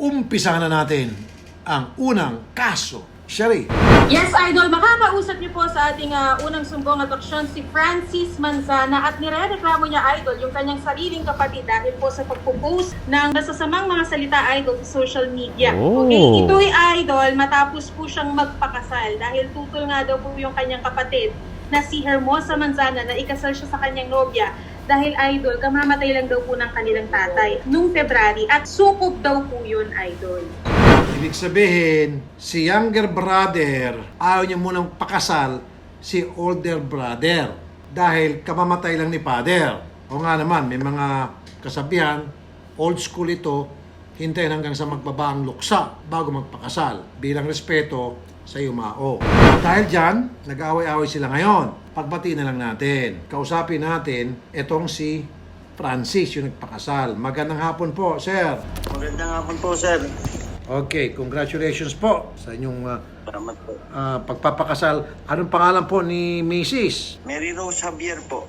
umpisahan na natin ang unang kaso. Sherry, Yes, Idol, makakausap niyo po sa ating ah, unang sumbong atraksyon si Francis Manzana at nirereklamo niya, Idol, yung kanyang sariling kapatid dahil po sa pagpo-post ng masasamang mga salita, Idol, sa social media. Oh. Okay, ito'y Idol, matapos po siyang magpakasal dahil tutol nga daw po yung kanyang kapatid na si Hermosa Manzana na ikasal siya sa kanyang nobya dahil idol, kamamatay lang daw po ng kanilang tatay nung February at sukob daw po yun, idol. ibig sabihin, si younger brother, ayaw niya munang pakasal si older brother dahil kamamatay lang ni father. O nga naman, may mga kasabihan, old school ito, hintayin hanggang sa magbaba ang luksa bago magpakasal bilang respeto sa yumao. Dahil dyan, nag-away-away sila ngayon. Pagbati na lang natin. Kausapin natin itong si Francis, yung nagpakasal. Magandang hapon po, sir. Magandang hapon po, sir. Okay, congratulations po sa inyong Salamat po. ah, pagpapakasal. Anong pangalan po ni Mrs.? Mary Rose Javier po.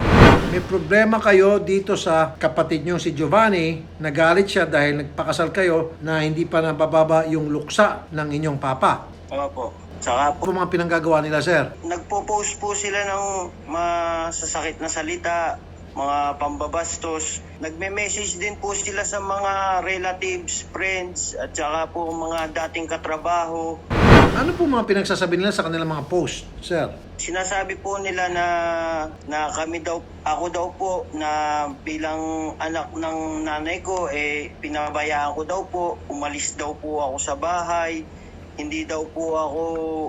May problema kayo dito sa kapatid nyo si Giovanni. Nagalit siya dahil nagpakasal kayo na hindi pa nabababa yung luksa ng inyong papa. Oo po. Saka po, Ano mga pinanggagawa nila, sir? nagpo-post po sila ng masasakit na salita, mga pambabastos. Nagme-message din po sila sa mga relatives, friends, at saka po mga dating katrabaho. Ano po mga pinagsasabi nila sa kanilang mga post, sir? Sinasabi po nila na na kami daw ako daw po na bilang anak ng nanay ko eh pinabayaan ko daw po umalis daw po ako sa bahay hindi daw po ako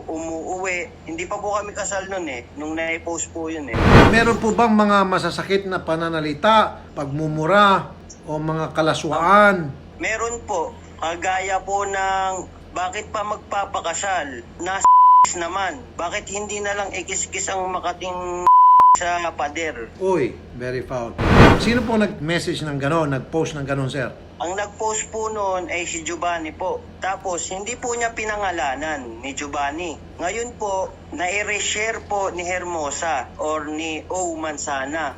umuuwi. Hindi pa po kami kasal noon eh. Nung na-post po yun eh. Meron po bang mga masasakit na pananalita, pagmumura, o mga kalaswaan? meron po. Kagaya po ng bakit pa magpapakasal? Na naman. Bakit hindi na lang ikis-kis ang makating sa pader? Uy, very foul. Sino po nag-message ng gano'n, nag-post ng gano'n, sir? Ang nag-post po noon ay si Giovanni po. Tapos, hindi po niya pinangalanan ni Giovanni. Ngayon po, nai-reshare po ni Hermosa or ni O. Mansana.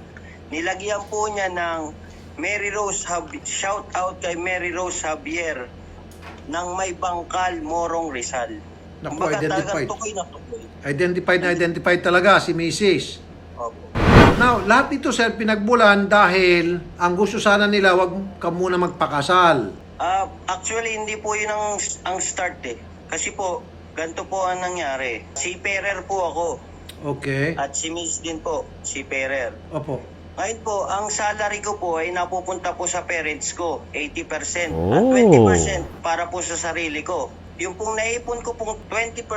Nilagyan po niya ng Mary Rose Javier, shout out kay Mary Rose Javier ng may bangkal Morong Rizal. Naku, Kumbaga, identified. tukoy na tukoy. Identified na identified talaga si Mrs. Now, lahat nito, sir, pinagbulan dahil ang gusto sana nila, wag ka muna magpakasal. Ah, actually, hindi po yun ang, ang start eh. Kasi po, ganito po ang nangyari. Si Perer po ako. Okay. At si Miss din po, si Perer. Opo. Ngayon po, ang salary ko po ay napupunta po sa parents ko, 80%. Oh. At 20% para po sa sarili ko. Yung pong naipon ko pong 20%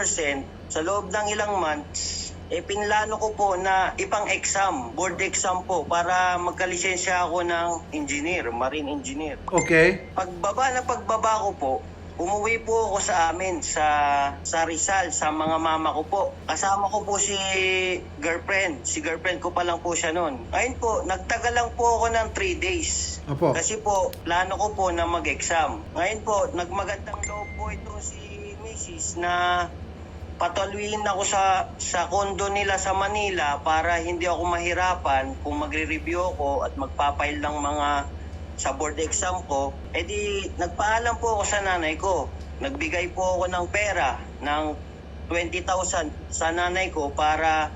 sa loob ng ilang months, eh pinlano ko po na ipang exam, board exam po, para magkalisensya ako ng engineer, marine engineer. Okay. Pagbaba na pagbaba ko po, umuwi po ako sa amin sa sa Rizal sa mga mama ko po. Kasama ko po si girlfriend. Si girlfriend ko pa lang po siya noon. Ngayon po, nagtagal lang po ako ng 3 days. Opo. Kasi po, plano ko po na mag-exam. Ngayon po, nagmagandang loob po ito si Mrs. na pataluin ako sa sa kondo nila sa Manila para hindi ako mahirapan kung magre-review ako at magpapail ng mga sa board exam ko, edi nagpaalam po ako sa nanay ko. Nagbigay po ako ng pera ng 20,000 sa nanay ko para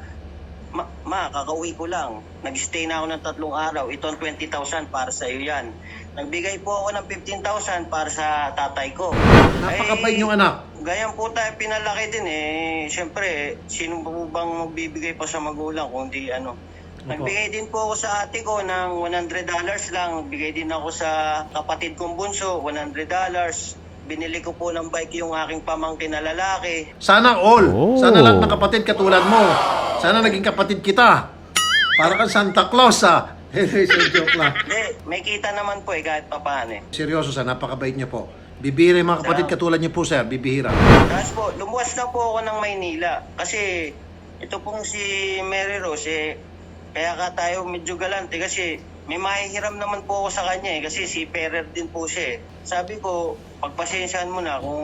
ma, ma kakauwi ko lang. Nag-stay na ako ng tatlong araw. Ito ang 20,000 para sa iyo yan. Nagbigay po ako ng 15,000 para sa tatay ko. Napakabait Eh, yung anak. Ganyan po tayo pinalaki din eh. Siyempre, sino po bang magbibigay pa sa magulang kung di ano. Nagbigay din po ako sa ate ko ng $100 lang. Bigay din ako sa kapatid kong bunso, $100. Binili ko po ng bike yung aking pamangkin na lalaki. Sana all. Oh. Sana lahat ng kapatid katulad mo. Sana naging kapatid kita. Para kang Santa Claus, ah. Joke lang. Hindi, may kita naman po eh kahit papaano eh. Seryoso, sa napakabait niyo po. Bibihira yung mga kapatid katulad niyo po, sir. Bibihira. Tapos po, lumuwas na po ako ng Maynila. Kasi ito pong si Mary Rose, eh, kaya ka tayo medyo galante kasi may mahihiram naman po ako sa kanya eh. Kasi si Perer din po siya eh. Sabi ko, pagpasensyahan mo na kung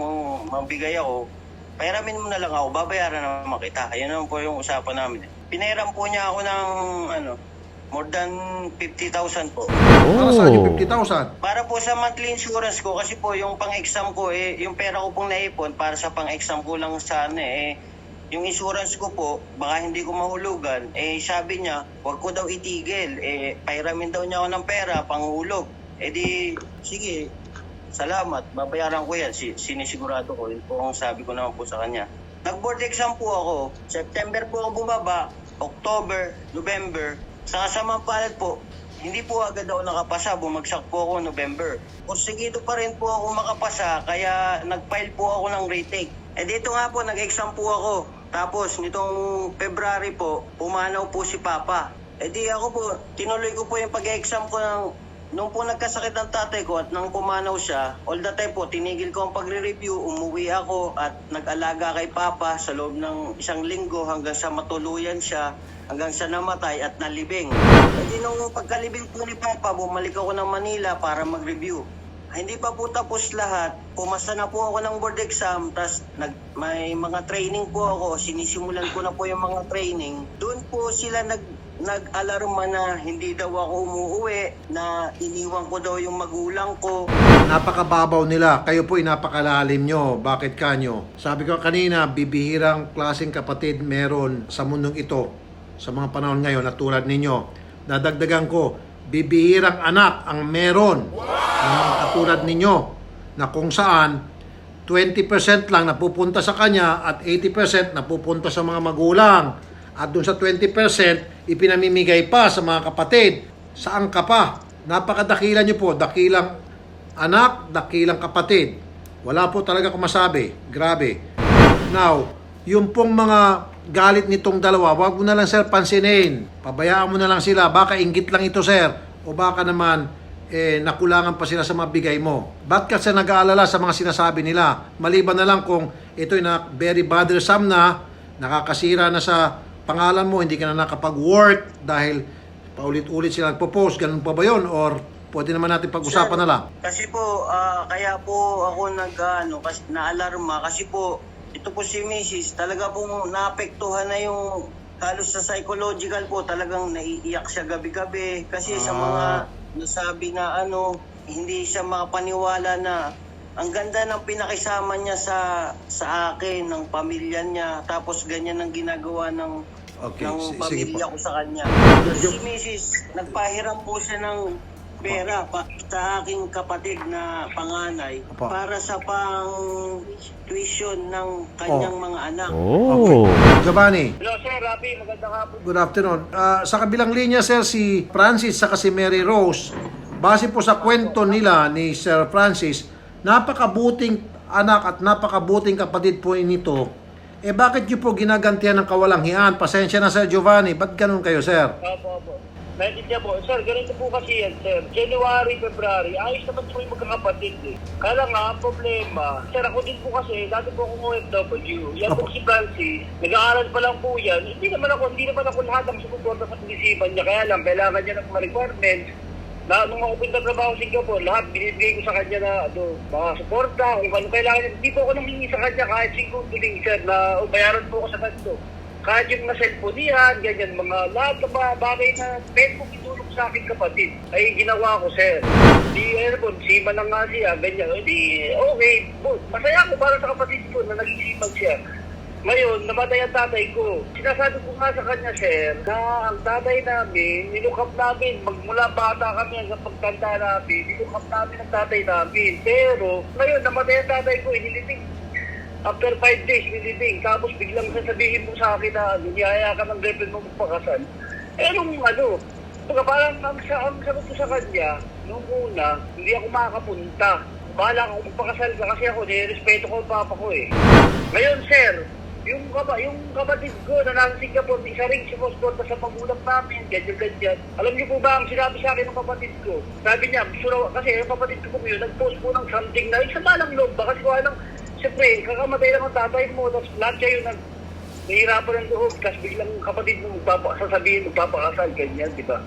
mabigay ako, pahiramin mo na lang ako, babayaran naman kita. Yan naman po yung usapan namin. eh. Pinairam po niya ako ng ano, More than 50,000 po. Para saan yung 50,000? Para po sa monthly insurance ko, kasi po yung pang-exam ko, eh, yung pera ko pong naipon, para sa pang-exam ko lang sana, eh, yung insurance ko po, baka hindi ko mahulugan, eh, sabi niya, wag ko daw itigil, eh, pairamin daw niya ako ng pera, panghulog. Eh di, sige, salamat, babayaran ko yan, si, sinisigurado ko, yun po ang sabi ko naman po sa kanya. Nag-board exam po ako, September po ako bumaba, October, November, sa kasamang palad po, hindi po agad ako nakapasa, bumagsak po ako November. Kursigido pa rin po ako makapasa, kaya nag-file po ako ng retake. Eh dito nga po, nag-exam po ako. Tapos nitong February po, pumanaw po si Papa. Eh di ako po, tinuloy ko po yung pag-exam ko ng Nung po nagkasakit ng tatay ko at nang pumanaw siya, all the time po, tinigil ko ang pagre-review, umuwi ako at nag-alaga kay Papa sa loob ng isang linggo hanggang sa matuluyan siya, hanggang sa namatay at nalibing. Hindi nung pagkalibing po ni Papa, bumalik ako ng Manila para mag-review. Hindi pa po tapos lahat. Pumasa na po ako ng board exam, tapos nag, may mga training po ako. Sinisimulan ko na po yung mga training. Doon po sila nag, nag-alarma na hindi daw ako umuwi, na iniwan ko daw yung magulang ko. Napakababaw nila. Kayo po napakalalim nyo. Bakit kanyo? Sabi ko kanina, bibihirang klaseng kapatid meron sa mundong ito. Sa mga panahon ngayon na tulad ninyo. Dadagdagan ko, bibihirang anak ang meron ng mga katulad ninyo na kung saan 20% lang napupunta sa kanya at 80% napupunta sa mga magulang. At dun sa 20%, ipinamimigay pa sa mga kapatid. Saan ka pa? Napakadakila nyo po. Dakilang anak, dakilang kapatid. Wala po talaga akong masabi. Grabe. Now, yung pong mga galit nitong dalawa, wag mo na lang sir pansinin. Pabayaan mo na lang sila. Baka inggit lang ito sir. O baka naman, eh, nakulangan pa sila sa mabigay mo. Ba't ka sa nag-aalala sa mga sinasabi nila? Maliban na lang kung ito'y na very bothersome na, nakakasira na sa pangalan mo, hindi ka na nakapag-work dahil paulit-ulit sila nagpo-post. Ganun pa ba yun? Or pwede naman natin pag-usapan na lang? Kasi po, ah, kaya po ako nag, ano, kasi, na-alarma kasi po, ito po si Mrs. talaga pong naapektuhan na yung halos sa psychological po, talagang naiiyak siya gabi-gabi. Kasi sa Ah. mga nasabi na ano, hindi siya makapaniwala na ang ganda ng pinakisama niya sa sa akin, ng pamilya niya, tapos ganyan ang ginagawa ng Okay, ng si- sige pamilya po. ko sa kanya. Si Mrs. nagpahiram po siya ng pera pa, sa aking kapatid na panganay Apa. para sa pang tuition ng kanyang Oh. mga anak. Okay. Giovanni, Hello, Sir Rafi. Magandang hapon. good afternoon. Ah, sa kabilang linya, sir, si Francis sa si Mary Rose. Base po sa kwento nila ni Sir Francis, napakabuting anak at napakabuting kapatid po nito. Eh bakit niyo po ginagantihan ng kawalangian? Pasensya na Sir Giovanni, ba't ganun kayo, sir? Opo, opo. Naintindihan po. Sir, ganito po kasi yan, sir. January, February, ayos naman po yung magkakapatid eh. Kaya nga, ang problema, sir, ako din po kasi, dati po akong OFW. Yan po si Francis, nag-aaral pa lang po yan. Hindi naman ako, hindi naman ako lahat ang sumuporta sa pag-isipan niya. Kaya lang, kailangan niya ng mga requirements. Na nung ako punta trabaho sa Singapore, lahat binibigay ko sa kanya na ano, mga suporta, kung ano kailangan niya. Hindi po ako nanghingi sa kanya kahit single tuling, sir, na oh, bayaran po ako sa ganito. Kahit yung mga cellphone niyan, ganyan, mga lahat ng mga bagay na pwede kong itulong sa aking kapatid, ay ginawa ko, sir. Di, ano po, sima na nga siya, ganyan. Eh, di, okay, bo, masaya ako para sa kapatid ko na naging sipag siya. Ngayon, namatay ang tatay ko. Sinasabi ko nga sa kanya, sir, na ang tatay namin, nilukap namin, magmula bata kami hanggang pagtanda namin, nilukap namin ang tatay namin. Pero, ngayon, namatay ang tatay ko, inilibing. After five days, nilibing. Tapos biglang sasabihin mo sa akin na, ano, niyaya ka ng girlfriend mo magpakasal. Eh, nung ano, Baga parang ang, sa, ang sagot ko sa kanya, nung una, hindi ako makakapunta. Bahala ako magpakasal ka kasi ako, nirespeto ko ang papa ko eh. Ngayon, sir, yung, kaba, yung kapatid ko na nasa Singapore, isa rin sumusuporta sa magulang namin, ganyan-ganyan. Alam niyo po ba ang sinabi sa akin ng kapatid ko? Sabi niya, gusto raw- kasi yung kapatid ko po yun, nag-post po ng something na, isa malang loob ba? Kasi kung anong, siyempre, kakamatay lang ang tatay mo, tapos lahat kayo nag, nahihirapan ng loob, tapos biglang kapatid mo magpapa, sasabihin magpapakasal, ganyan, di ba?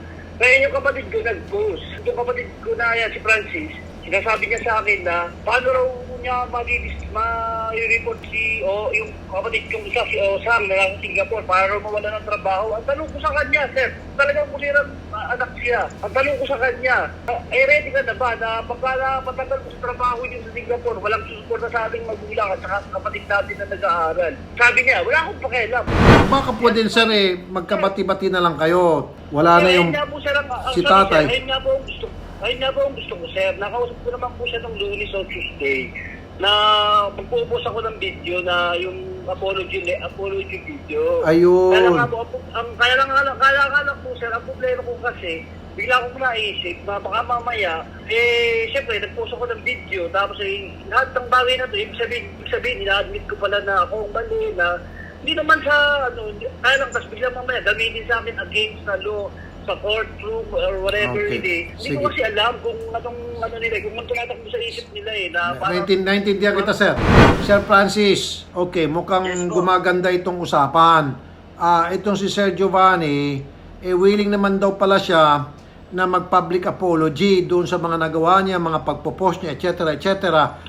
Kaya yung kapatid ko nag-post. Yung kapatid ko na yan, si Francis, sinasabi niya sa akin na paano raw niya madidis, ma-report si, o yung kapatid kong isa, si Osang, na nasa Singapore, para mawala ng trabaho. Ang tanong ko sa kanya, sir, talagang kulirang ah, anak siya. Ang tanong ko sa kanya, ah, eh, ready ka na ba na pagka na matagal ko sa trabaho niyo sa Singapore, walang susuporta sa ating magulang at saka sa kapatid natin na nag-aaral. Sabi niya, wala akong pakialam. Baka pwede sir eh, magkabati-bati na lang kayo. Wala na Eh, yung... ayun nga po, sir, ang- ang si tatay. Ayun nga po ang gusto Ayun nga po ang gusto ko, sir. Nakausap ko naman po siya ng lunes o Tuesday na magpo-post ako ng video na yung apology apology video. Ayun. Kaya nga po, ang, kaya lang, kaya, kaya lang po, sir, ang problema ko kasi, bigla akong naisip na baka mamaya, eh, syempre, nag-post ako ng video, tapos eh, lahat ng bagay na to, ibig sabihin, ibig sabihin, ina-admit ko pala na ako ang mali, na hindi naman sa, ano, kaya lang, tapos bigla mamaya, gamitin sa akin against the law, sa courtroom or whatever Okay. it is. Hindi Sige. ko kasi alam kung anong, ano nila, kung anong tumatakbo sa isip nila eh, na parang, 19, naintindihan kita, sir. Sir Francis, okay, mukhang Yes, po. gumaganda itong usapan. Ah, itong si Sir Giovanni, eh willing naman daw pala siya na mag-public apology doon sa mga nagawa niya, mga pagpo-post niya, etc., etc.,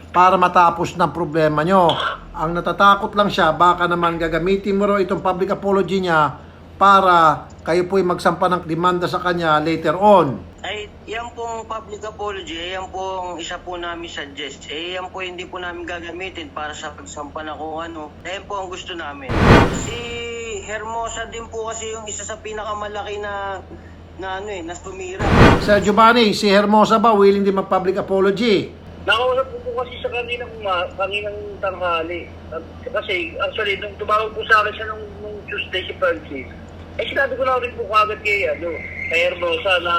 para matapos ng problema nyo. Ang natatakot lang siya, baka naman gagamitin mo raw itong public apology niya para kayo po'y magsampa ng demanda sa kanya later on. Ay, yan pong public apology, eh, yan pong isa po namin suggest. Eh, yan po hindi po namin gagamitin para sa pagsampa na kung ano. Yan po ang gusto namin. Si Hermosa din po kasi yung isa sa pinakamalaki na na ano eh, na sumira. Sir Giovanni, si Hermosa ba willing din mag-public apology? Nakausap ko po kasi sa kaninang, ma, kaninang tanghali. Kasi, actually, nung tumawag po sa akin siya nung, nung Tuesday si Francis, eh sinabi ko na rin po kagad kay, ano, kay Hermosa na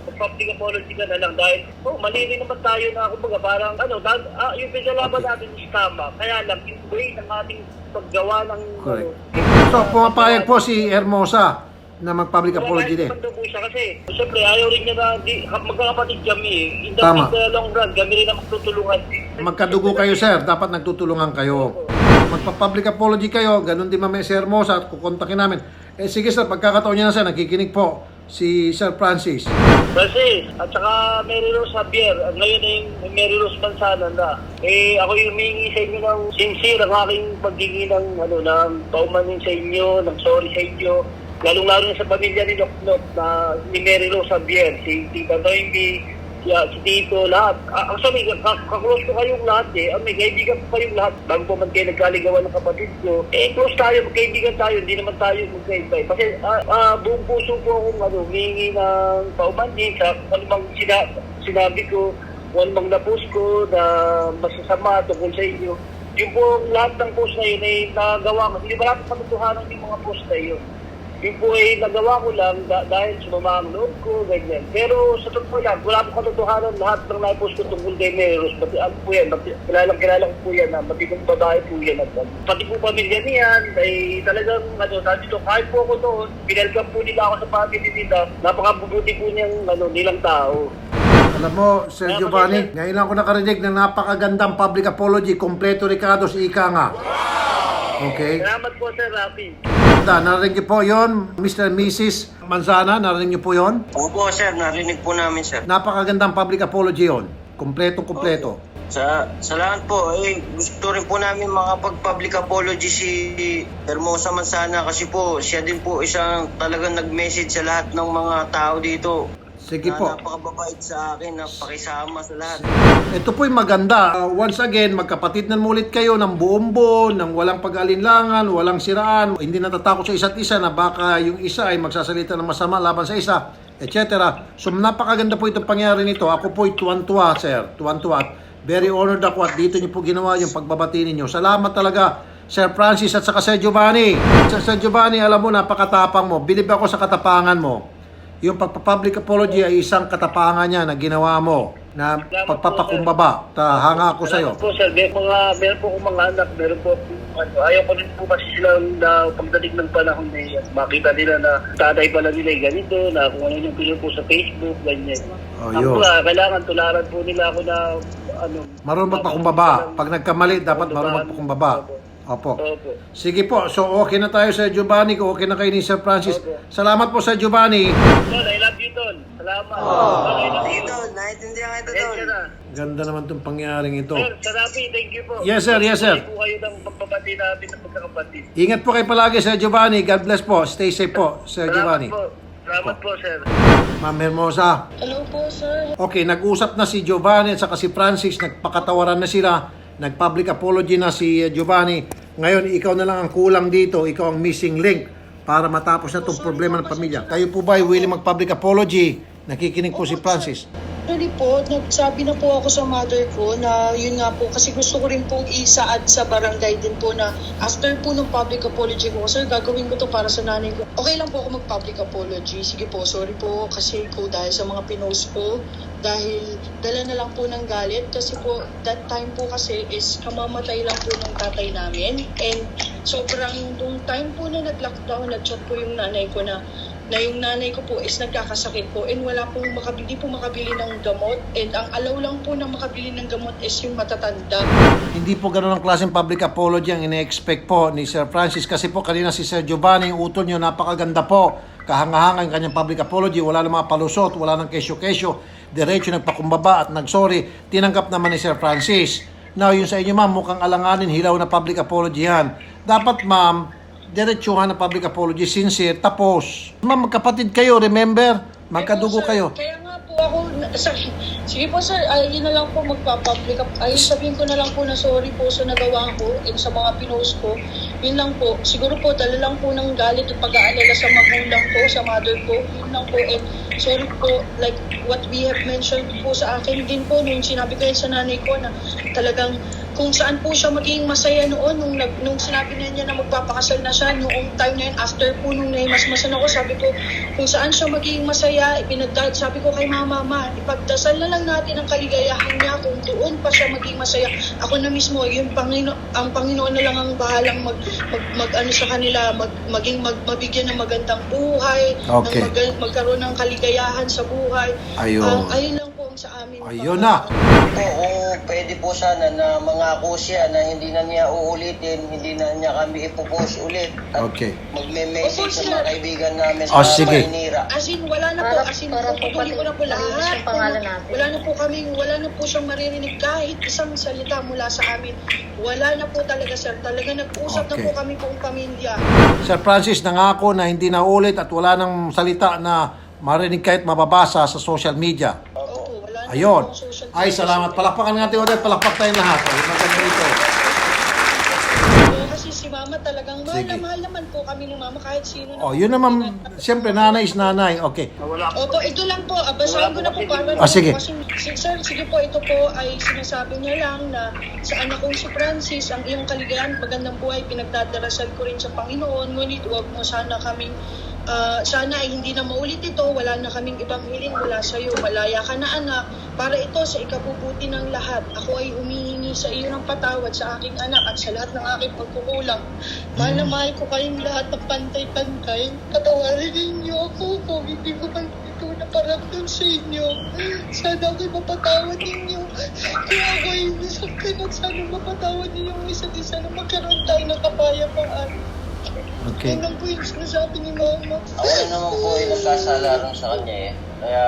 mag-public apology ka na lang dahil, oh, mali rin naman tayo na, kumbaga, parang, ano, dahil, ah, yung pinalaban natin is tama. Kaya lang, yung way ng ating paggawa ng, Correct. ano, So, pumapayag po si Hermosa na mag-public apology din. Wala po siya kasi, siyempre, ayaw rin niya na, di, magkakapatid kami eh. In the, Tama. in the long run, kami rin ang magtutulungan. Magkadugo kayo, sir. Dapat nagtutulungan kayo. Magpa-public apology kayo. Ganun din mamaya si Hermosa at kukontakin namin. Eh, sige, sir. Pagkakataon niya na, sir. Nakikinig po si Sir Francis. Kasi, at saka Mary Rose Javier, at ngayon ay Mary Rose Manzana na. Eh, ako yung humingi sa inyo ng sincere ang aking paghingi ng, ano, ng paumanin sa inyo, ng sorry sa inyo. Lalong-lalo sa pamilya ni Doc na ni Mary Rose Javier, si Tita Noemi, si, ah, si Tito, lahat. Ah, actually, ka- kaklose ko kayong lahat eh. Ah, may kaibigan ko kayong lahat. Bago pa man kayo nagkaligawan ng kapatid ko. Eh, close tayo, magkaibigan tayo. Hindi naman tayo magkaibay. Kasi ah, ah, buong puso ko akong ano, humingi ng paumanhin sa bang sina, sinabi ko, kung bang napos ko na masasama tungkol sa inyo. Yung po lahat ng post na yun ay nagawa ko. Hindi ba lahat katotohanan yung mga post na yun? Yung po ay nagawa ko lang da- dahil sumama ang loob ko, ganyan. Pero sa totoo lang, wala po katotohanan lahat ng na-post ko tungkol kay Meros. Pati ano po yan, pati, kilalang kilala ko po yan, na pati kong babae po yan. At, pati po pamilya niyan, ay talagang, ano, sabi dito, kahit po ako doon, pinelcome po nila ako sa family nila, napakabubuti po niyang, ano, nilang tao. Alam mo, Sir Giovanni, ngayon lang ako nakarinig ng napakagandang public apology. Kompleto Ricardo si Ika nga. Okay? Salamat po, Sir Rafi. Da, narinig niyo po yon, Mr. and Mrs. Manzana, narinig niyo po yon. Opo sir, narinig po namin sir. Napakagandang public apology yon. Kompletong-kompleto. Sa, sa lahat po, eh, gusto rin po namin makapag-public apology si Hermosa Mansana kasi po siya din po isang talagang nag-message sa lahat ng mga tao dito. Sige po. napakababait sa akin, napakisama sa lahat. Ito po'y maganda. Uh, once again, magkapatid na ulit kayo ng buong buo, ng walang pag-alinlangan, walang siraan, hindi natatakot sa isa't isa na baka yung isa ay magsasalita ng masama laban sa isa, etc. So napakaganda po itong pangyari nito. Ako po'y tuwan-tuwa, sir. Tuwan-tuwa. Very honored ako at dito niyo po ginawa yung pagbabati ninyo. Salamat talaga, Sir Francis at saka Sir Giovanni. Sir, Sir Giovanni, alam mo, napakatapang mo. Bilib ako sa katapangan mo yung pagpa-public apology ay isang katapangan niya na ginawa mo na pagpapakumbaba. Ta, hanga ako sa iyo. Po, sir. May mga, meron po akong mga anak, meron po ano, ayaw ko rin po kasi silang na pagdating ng panahon na yan, makita nila na tatay pala nila ay ganito, na kung ano yung pinupo sa Facebook, ganyan. Oh, Ako yun. nga, kailangan tularan po nila ako na, ano, Marunong magpakumbaba. Pag nagkamali, dapat marunong magpakumbaba. Opo. Opo. Sige po. So, okay na tayo Sir Giovanni. Okay na kayo ni Sir Francis. Salamat po Sir Giovanni. Tol, I love you, Tol. Salamat. Tol, I love you. Dito, naiintindihan kita na. Maganda naman itong pangyaring ito. Sir, Rafi, thank you po. Yes, sir. Yes, sir. Tuloy po kayo ng pagbabati namin ng pagkakapatid. Ingat po kayo palagi, Sir Giovanni. God bless po. Stay safe po, Sir Salamat Giovanni. po. Salamat po, sir. Ma'am Hermosa. Hello po, sir. Okay, nag-usap na si Giovanni at saka si Francis. Nagpakatawaran na sila. Nag-public apology na si uh, Giovanni. Ngayon, ikaw na lang ang kulang dito. Ikaw ang missing link para matapos na itong problema ng pamilya. Kayo po ba willing mag-public apology? Nakikinig po si Francis. Actually po, nagsabi na po ako sa mother ko na yun nga po, kasi gusto ko rin pong isaad sa barangay din po na after po ng public apology ko, sir, gagawin ko to para sa nanay ko. Okay lang po ako mag-public apology. Sige po, sorry po kasi po dahil sa mga pinost ko, dahil dala na lang po ng galit kasi po that time po kasi is kamamatay lang po ng tatay namin and sobrang nung time po na nag-lockdown, nag-chat po yung nanay ko na na yung nanay ko po is nagkakasakit po and wala pong makabili po makabili ng gamot and ang alaw lang po na makabili ng gamot is yung matatanda. Hindi po ganun ang klaseng public apology ang ine-expect po ni Sir Francis kasi po kanina si Sir Giovanni, utol nyo, napakaganda po. Kahanga-hanga yung kanyang public apology, wala ng mga palusot, wala ng kesyo-kesyo, diretso nagpakumbaba at nagsorry. Tinanggap naman ni Sir Francis. Now, yung sa inyo ma'am, mukhang alanganin, hilaw na public apology yan. Dapat ma'am, diretsuhan ng public apology, sincere, tapos. Ma'am, magkapatid kayo, remember? Magkadugo kayo. Kaya nga po ako, sige po sir, ay, yun na lang po magpa-public. Ay, sabihin ko na lang po na sorry po sa nagawa ko and sa mga pinost ko. Yun lang po. Siguro po, dala lang po ng galit at pag-aalala sa magulang ko, sa mother ko. Yun lang po. And sorry po, like what we have mentioned po sa akin din po nung sinabi ko yun sa nanay ko na talagang kung saan po siya maging masaya noon nung, nag, nung sinabi na niya na magpapakasal na siya noong time na yun after po nung naimasmasan ako sabi ko kung saan siya maging masaya ipinagdad sabi ko kay mama ma ipagdasal na lang natin ang kaligayahan niya kung doon pa siya maging masaya ako na mismo yung Pangino, ang Panginoon na lang ang bahalang mag, mag, mag ano sa kanila mag, maging mag, mabigyan ng magandang buhay Okay. ng mag, magkaroon ng kaligayahan sa buhay Ayun. Ang- ayun sa amin Ayun na. Kung pwede po sana na mangako siya na hindi na niya uulitin, hindi na niya kami ipopost ulit. At Okay. magme-message Opo, sa sir. mga kaibigan namin Oh, sa sige. Maynira. As in, wala na po. Para- As in, para po pupuli ko na po pati- lahat. yung pangalan natin. Wala na po kami, wala na po siyang maririnig kahit isang salita mula sa amin. Wala na po talaga, sir. Talaga nag-usap Okay. na po kami buong pamilya. Sir Francis nangako na hindi na ulit at wala nang salita na marinig kahit mababasa sa social media. Ayun. Ay, salamat. Palakpakan natin ulit. Palakpak tayong lahat. Ay, maganda ito. Kasi si mama talagang mahal Sige. na mahal naman po kami ni mama kahit sino na. Oh, yun naman, siyempre, nanay is nanay. Okay. Wala. Opo, ito lang po. Ah, basahin ko na po para Ah, sige. Kasi, si- sir, sige po, ito po ay sinasabi niya lang na sa anak kong si Francis, ang iyong kaligayahan, magandang buhay, pinagdadarasal ko rin sa Panginoon. Ngunit huwag mo sana kaming ah, sana ay hindi na maulit ito, wala na kaming ibang hiling mula sa iyo. Malaya ka na anak, para ito sa ikabubuti ng lahat. Ako ay humihingi sa iyo ng patawad sa aking anak at sa lahat ng aking pagkukulang. Mahal na mahal ko kayong lahat ng pantay-pantay. Patawarin ninyo ako kung hindi ko man ito naparamdam sa inyo. Sana ako'y mapatawad ninyo. Kaya ako ay nasaktan at sana mapatawad ninyo isa't isa na magkaroon. Okay. Yan lang po yung sinasabi ni Mama. Ako rin naman po ay nagkasala rin sa kanya eh. Kaya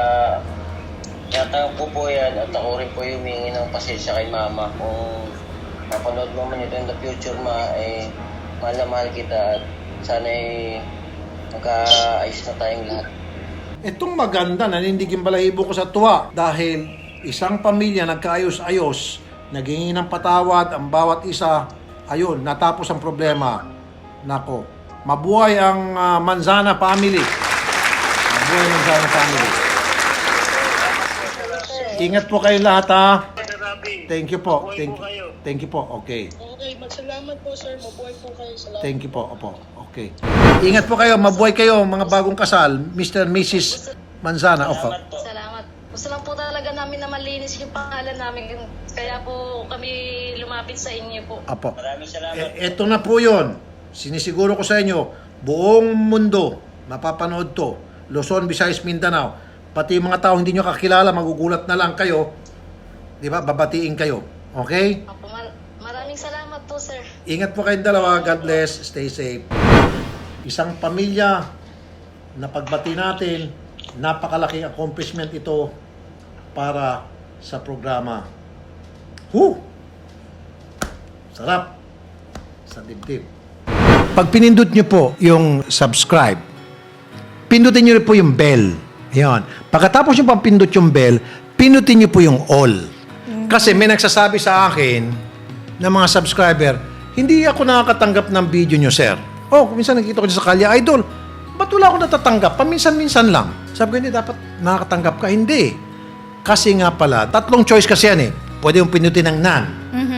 tinatanong ko po yan at ako rin po yung humingi ng pasensya kay mama. Kung mapanood mo man ito in the future ma, eh, mahal na mahal kita at sana eh, magkaayos na tayong lahat. Itong maganda, nanindigin balahibo ko sa tuwa dahil isang pamilya nagkaayos-ayos, naghingi ng patawad ang bawat isa, ayun, natapos ang problema. Nako, mabuhay ang ah, Manzana family. Mabuhay ang Manzana family. Ingat po kayo lahat ha. Thank you po. Thank kayo. Thank you po. Okay. Okay, magsalamat po sir. Mabuhay po kayo. Salamat. Thank you po. Opo. Okay. Ingat po kayo. Mabuhay kayo mga bagong kasal. Mr. and Mrs. Manzana. Opo. Salamat po. Salamat. Gusto lang po talaga namin na malinis yung pangalan namin. Kaya po kami lumapit sa inyo po. Opo. Maraming salamat. E, eto na po yun. Sinisiguro ko sa inyo, buong mundo, mapapanood to. Luzon, Visayas, Mindanao. Pati mga tao hindi nyo kakilala, magugulat na lang kayo. Di ba? Babatiin kayo. Okay? Opo, mar- maraming salamat po, sir. Ingat po kayong dalawa. God bless. Stay safe. Isang pamilya na pagbati natin, napakalaki accomplishment ito para sa programa Huh! Sarap. Sa dibdib. Pag pinindot nyo po yung subscribe, pindutin nyo rin po yung bell. Yan. Pagkatapos nyo pang pindot yung bell, pindutin nyo po yung all. Kasi may nagsasabi sa akin ng mga subscriber, hindi ako nakakatanggap ng video nyo, sir. Oh, minsan nakikita ko dyan sa kalya, idol, ba't wala ako natatanggap? Paminsan-minsan lang. Sabi ko, hindi, dapat nakakatanggap ka. Hindi. Kasi nga pala, tatlong choice kasi yan eh. Pwede yung pindutin ng nan.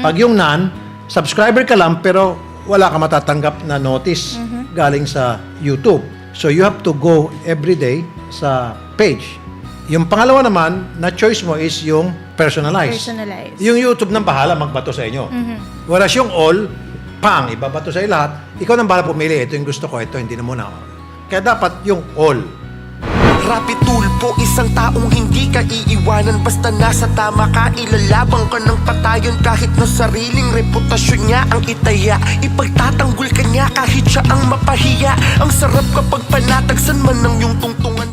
Pag yung nan, subscriber ka lang pero wala ka matatanggap na notice galing sa YouTube. So you have to go every day sa page. Yung pangalawa naman, na choice mo is yung personalized. Personalized. Yung YouTube nang bahala magbato sa inyo. Whereas yung all, pang, ibabato sa lahat. Ikaw nang bahala pumili. Ito yung gusto ko, ito hindi na muna. Kaya dapat yung all. Rapi tulpo, isang taong hindi ka iiwanan. Basta nasa tama ka, ilalabang ka ng patayon. Kahit na sariling reputasyon niya ang itaya Ipagtatanggol ka niya kahit siya ang mapahiya. Ang sarap kapag panatagsan man ng iyong tungtungan